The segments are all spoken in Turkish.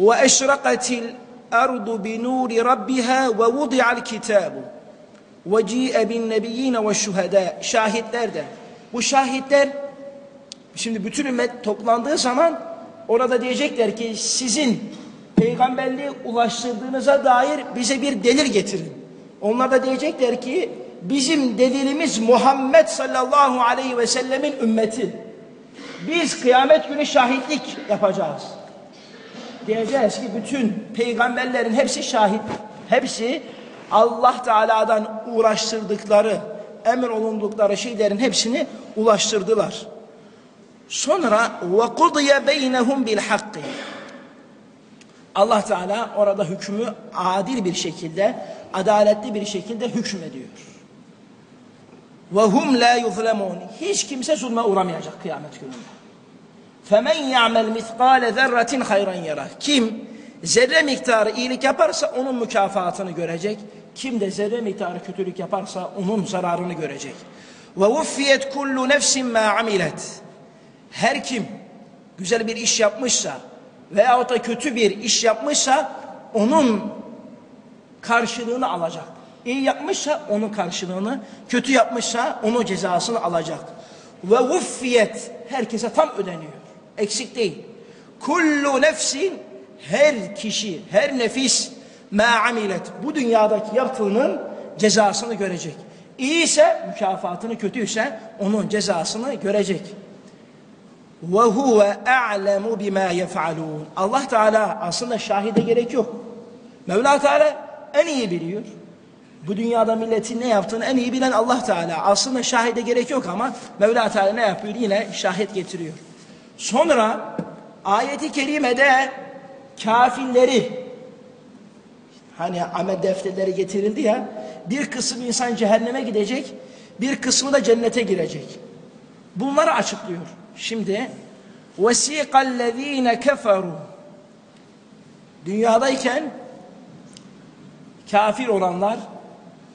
وأشرقت الأرض بنور ربها ووضع الكتاب وَجِيءَ بِالنَّبِيِّينَ وَالشُّهَدَاءِ Şahitler de. Bu şahitler şimdi bütün ümmet toplandığı zaman orada diyecekler ki sizin peygamberliği ulaştırdığınıza dair bize bir delil getirin. Onlar da diyecekler ki bizim delilimiz Muhammed sallallahu aleyhi ve sellemin ümmeti. Biz kıyamet günü şahitlik yapacağız. Diyeceğiz ki bütün peygamberlerin hepsi şahit. Hepsi Allah Teala'dan uğraştırdıkları, emir olundukları şeylerin hepsini ulaştırdılar. Sonra وَقُضِيَ بَيْنَهُمْ بِالْحَقِّ Allah Teala orada hükmü adil bir şekilde, adaletli bir şekilde hükmediyor. وَهُمْ لَا يُظْلَمُونَ Hiç kimse zulme uğramayacak kıyamet gününde. فَمَنْ يَعْمَلْ مِثْقَالَ ذَرَّةٍ خَيْرًا يَرَى Kim zerre miktarı iyilik yaparsa onun mükafatını görecek. Kim de zerre miktarı kötülük yaparsa onun zararını görecek. Ve vuffiyet kullu nefsin ma amilet. Her kim güzel bir iş yapmışsa veyahut da kötü bir iş yapmışsa onun karşılığını alacak. İyi yapmışsa onun karşılığını, kötü yapmışsa onun cezasını alacak. Ve vuffiyet herkese tam ödeniyor. Eksik değil. Kullu nefsin her kişi, her nefis ma amilet bu dünyadaki yaptığının cezasını görecek. İyi ise mükafatını, kötüyse onun cezasını görecek. Ve huve a'lemu bima yef'alun. Allah Teala aslında şahide gerek yok. Mevla Teala en iyi biliyor. Bu dünyada milletin ne yaptığını en iyi bilen Allah Teala. Aslında şahide gerek yok ama Mevla Teala ne yapıyor? Yine şahit getiriyor. Sonra ayeti kerimede kafirleri hani amel defterleri getirildi ya bir kısım insan cehenneme gidecek bir kısmı da cennete girecek. Bunları açıklıyor. Şimdi وَسِيقَ الَّذ۪ينَ كَفَرُوا Dünyadayken kafir olanlar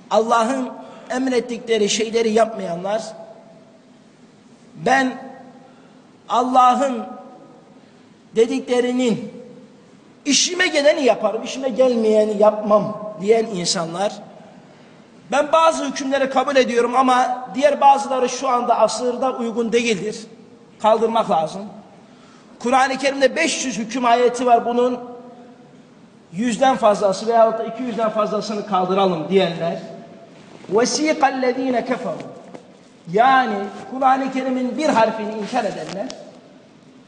Allah'ın emrettikleri şeyleri yapmayanlar ben Allah'ın dediklerinin işime geleni yaparım, işime gelmeyeni yapmam diyen insanlar ben bazı hükümleri kabul ediyorum ama diğer bazıları şu anda asırda uygun değildir. Kaldırmak lazım. Kur'an-ı Kerim'de 500 hüküm ayeti var bunun yüzden fazlası veyahut da 200'den fazlasını kaldıralım diyenler وَسِيقَ الَّذ۪ينَ كَفَرُوا yani Kur'an-ı Kerim'in bir harfini inkar edenler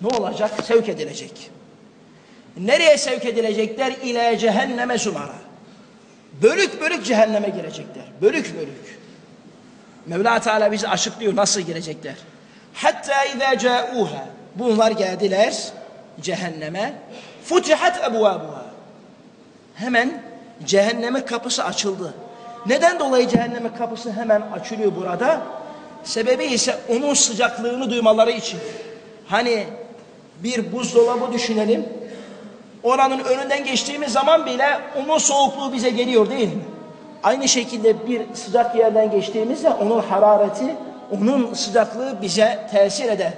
ne olacak? Sevk edilecek. Nereye sevk edilecekler? İle cehenneme zumara. Bölük bölük cehenneme girecekler. Bölük bölük. Mevla Teala bizi açıklıyor nasıl girecekler. Hatta izâ câûhâ. Bunlar geldiler cehenneme. Futihat ebvâbuhâ. Hemen cehennemin kapısı açıldı. Neden dolayı cehennemin kapısı hemen açılıyor burada? Sebebi ise onun sıcaklığını duymaları için. Hani bir buzdolabı düşünelim. Oranın önünden geçtiğimiz zaman bile onun soğukluğu bize geliyor değil mi? Aynı şekilde bir sıcak yerden geçtiğimizde onun harareti, onun sıcaklığı bize tesir eder.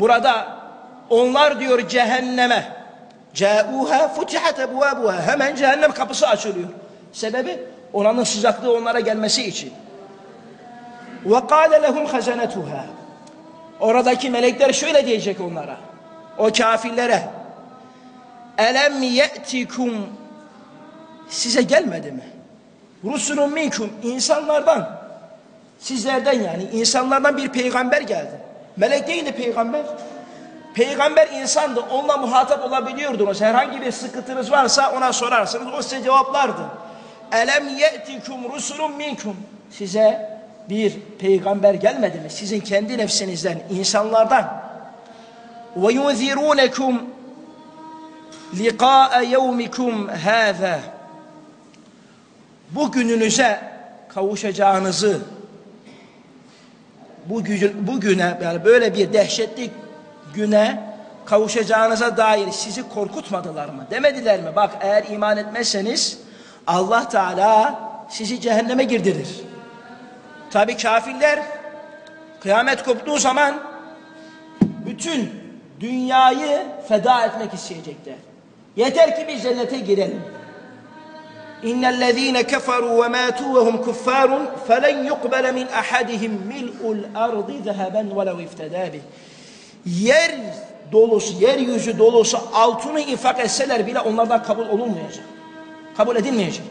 Burada onlar diyor cehenneme. Câuha futihat ebvâbuha. Hemen cehennem kapısı açılıyor. Sebebi oranın sıcaklığı onlara gelmesi için. Kâle lehum hazanetuha. Oradaki melekler şöyle diyecek onlara. O kafirlere. Elem ye'tikum size gelmedi mi? Rusulun minkum insanlardan sizlerden yani insanlardan bir peygamber geldi. Melek değil de peygamber. Peygamber insandı. Onunla muhatap olabiliyordunuz. Herhangi bir sıkıntınız varsa ona sorarsınız. O size cevaplardı. Elem ye'tikum rusulun minkum. Size bir peygamber gelmedi mi? Sizin kendi nefsinizden, insanlardan. Yunzirunekum liqa'a yevmikum hâzâ. Bu gününüze kavuşacağınızı bu, bu güne yani böyle bir dehşetli güne kavuşacağınıza dair sizi korkutmadılar mı? Demediler mi? Bak eğer iman etmezseniz Allah Teala sizi cehenneme girdirir. Tabi kafirler kıyamet koptuğu zaman bütün dünyayı feda etmek isteyecekler. Yeter ki biz cennete girelim. İnnellezîne keferû ve mâtû ve hum kuffârun felen yukbele min ahadihim mil'ul ardı zeheben velev iftedâ bih. Yer dolusu, yeryüzü dolusu altını infak etseler bile onlardan kabul olunmayacak. Kabul edilmeyecek.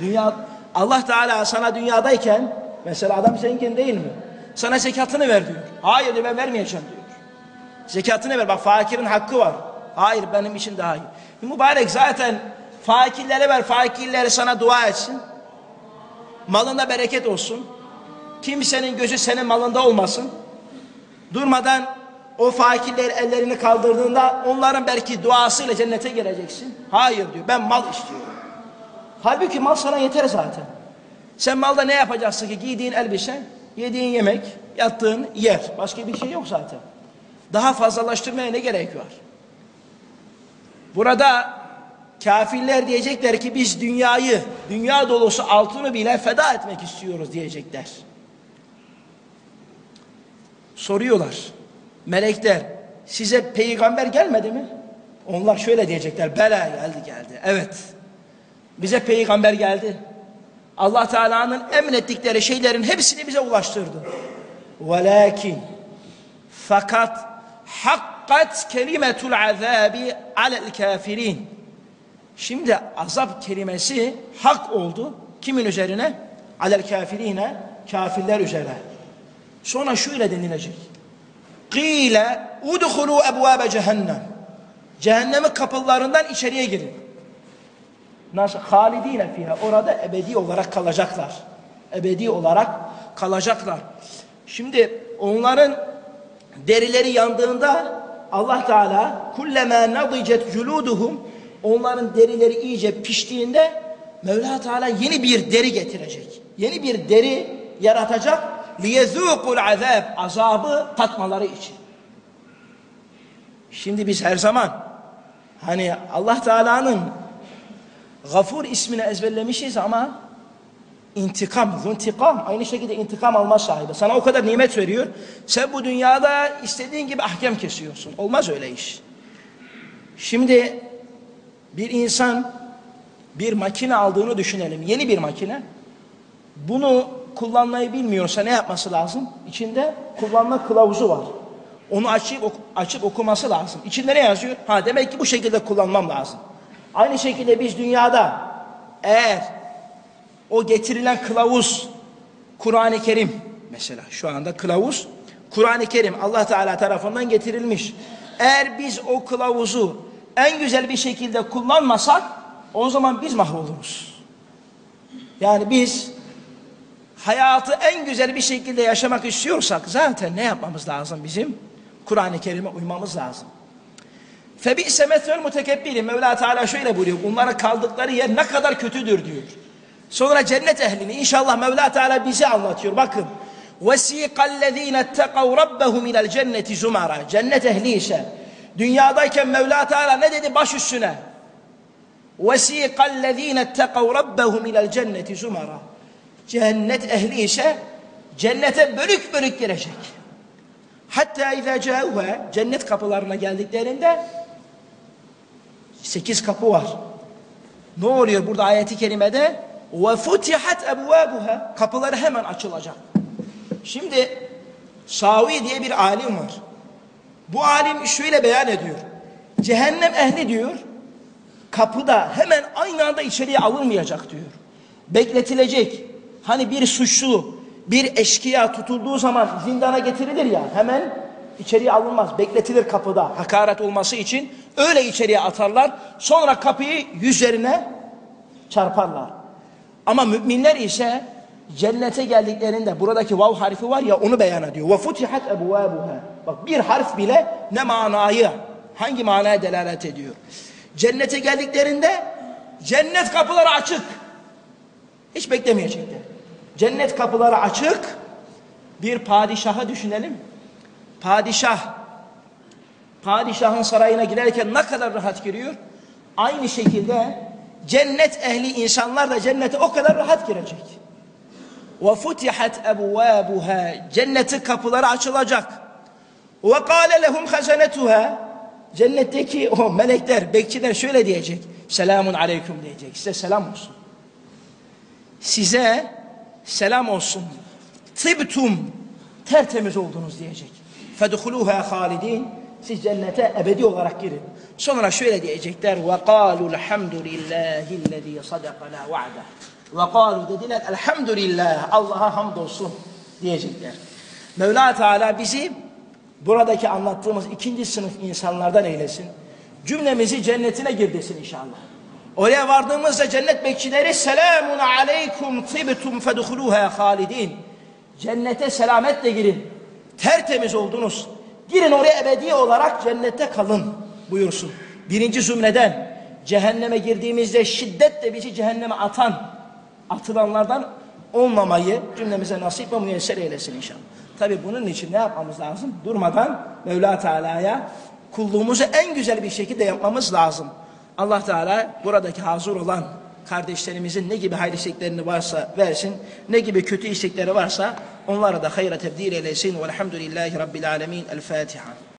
Dünya, Allah Teala sana dünyadayken, mesela adam zengin değil mi? Sana zekatını ver diyor. Hayır diyor ben vermeyeceğim diyor. Zekatını ver. Bak fakirin hakkı var. Hayır benim için daha iyi. Mübarek zaten fakirlere ver. Fakirleri sana dua etsin. Malında bereket olsun. Kimsenin gözü senin malında olmasın. Durmadan o fakirler ellerini kaldırdığında onların belki duasıyla cennete gireceksin. Hayır diyor ben mal istiyorum. Halbuki mal sana yeter zaten. Sen malda ne yapacaksın ki? Giydiğin elbise, yediğin yemek, yattığın yer. Başka bir şey yok zaten. Daha fazlalaştırmaya ne gerek var? Burada kafirler diyecekler ki biz dünyayı, dünya dolusu altını bile feda etmek istiyoruz diyecekler. Soruyorlar. Melekler size peygamber gelmedi mi? Onlar şöyle diyecekler. Bela geldi geldi. Evet. Bize peygamber geldi. Allah Teala'nın emrettikleri şeylerin hepsini bize ulaştırdı. Velakin fakat hakkat kelimetul azabi alel kafirin. Şimdi azap kelimesi hak oldu. Kimin üzerine? Alel kafirine, kafirler üzerine. Sonra şöyle denilecek. Qile udhulu ebvabe cehennem. Cehennemin kapılarından içeriye girin. Nasıl? Halidine fiha. Orada ebedi olarak kalacaklar. Ebedi olarak kalacaklar. Şimdi onların derileri yandığında Allah Teala kullema nadicet culuduhum onların derileri iyice piştiğinde Mevla Teala yeni bir deri getirecek. Yeni bir deri yaratacak. Liyezûkul azab azabı tatmaları için. Şimdi biz her zaman hani Allah Teala'nın Gafur ismini ezberlemişiz ama intikam, zuntikam aynı şekilde intikam alma sahibi. Sana o kadar nimet veriyor. Sen bu dünyada istediğin gibi ahkam kesiyorsun. Olmaz öyle iş. Şimdi bir insan bir makine aldığını düşünelim. Yeni bir makine. Bunu kullanmayı bilmiyorsa ne yapması lazım? İçinde kullanma kılavuzu var. Onu açıp, açıp okuması lazım. İçinde ne yazıyor? Ha demek ki bu şekilde kullanmam lazım. Aynı şekilde biz dünyada eğer o getirilen kılavuz Kur'an-ı Kerim mesela şu anda kılavuz Kur'an-ı Kerim Allah Teala tarafından getirilmiş. Eğer biz o kılavuzu en güzel bir şekilde kullanmasak o zaman biz mahvoluruz. Yani biz hayatı en güzel bir şekilde yaşamak istiyorsak zaten ne yapmamız lazım bizim? Kur'an-ı Kerim'e uymamız lazım. Febi'se metvel mutekebbirin. Mevla Teala şöyle buyuruyor. Bunlara kaldıkları yer ne kadar kötüdür diyor. Sonra cennet ehlini inşallah Mevla Teala bize anlatıyor. Bakın. وَسِيقَ الَّذ۪ينَ اتَّقَوْ رَبَّهُمْ اِلَى الْجَنَّةِ زُمَرًا Cennet ehli ise dünyadayken Mevla Teala ne dedi baş üstüne? وَسِيقَ الَّذ۪ينَ اتَّقَوْ رَبَّهُمْ اِلَى الْجَنَّةِ زُمَرًا Cennet ehli ise cennete bölük bölük girecek. Hatta izâ câuha cennet kapılarına geldiklerinde sekiz kapı var. Ne oluyor burada ayeti kerimede? Futihat ebvâbuha kapıları hemen açılacak. Şimdi Savi diye bir alim var. Bu alim şöyle beyan ediyor. Cehennem ehli diyor kapıda hemen aynı anda içeriye alınmayacak diyor. Bekletilecek. Hani bir suçlu bir eşkıya tutulduğu zaman zindana getirilir ya hemen içeriye alınmaz. Bekletilir kapıda hakaret olması için öyle içeriye atarlar. Sonra kapıyı yüzlerine çarparlar. Ama müminler ise cennete geldiklerinde buradaki vav harfi var ya onu beyan ediyor. Futihat ebvabuha. Bak bir harf bile ne manayı hangi manaya delalet ediyor. Cennete geldiklerinde cennet kapıları açık. Hiç beklemeyecekler. Cennet kapıları açık. Bir padişaha düşünelim. Padişah padişahın sarayına girerken ne kadar rahat giriyor? Aynı şekilde cennet ehli insanlar da cennete o kadar rahat girecek. Futihat ebvabuha cenneti kapıları açılacak. Kâle lehum hazanetuha cennetteki o melekler, bekçiler şöyle diyecek. Selamun aleyküm diyecek. Size selam olsun. Size selam olsun. Tıbtum tertemiz oldunuz diyecek. Fedhuluha halidin. Siz cennete ebedi olarak girin. Sonra şöyle diyecekler. Ve kalu elhamdülillahillezî sadakana va'da. Ve kalu dediler elhamdülillah. Allah'a hamdolsun diyecekler. Mevla Teala bizi buradaki anlattığımız ikinci sınıf insanlardan eylesin. Cümlemizi cennetine girdesin inşallah. Oraya vardığımızda cennet bekçileri selamun aleykum tibtum fedhuluha halidin. Cennete selametle girin. Tertemiz oldunuz. Girin oraya ebedi olarak cennette kalın buyursun. Birinci zümreden cehenneme girdiğimizde şiddetle bizi cehenneme atan atılanlardan olmamayı cümlemize nasip ve müyesser eylesin inşallah. Tabi bunun için ne yapmamız lazım? Durmadan Mevla Teala'ya kulluğumuzu en güzel bir şekilde yapmamız lazım. Allah Teala buradaki hazır olan kardeşlerimizin ne gibi hayır isteklerini varsa versin, ne gibi kötü istekleri varsa onları da hayra tebdil eylesin. Velhamdülillahi Rabbil Alemin. El Fatiha.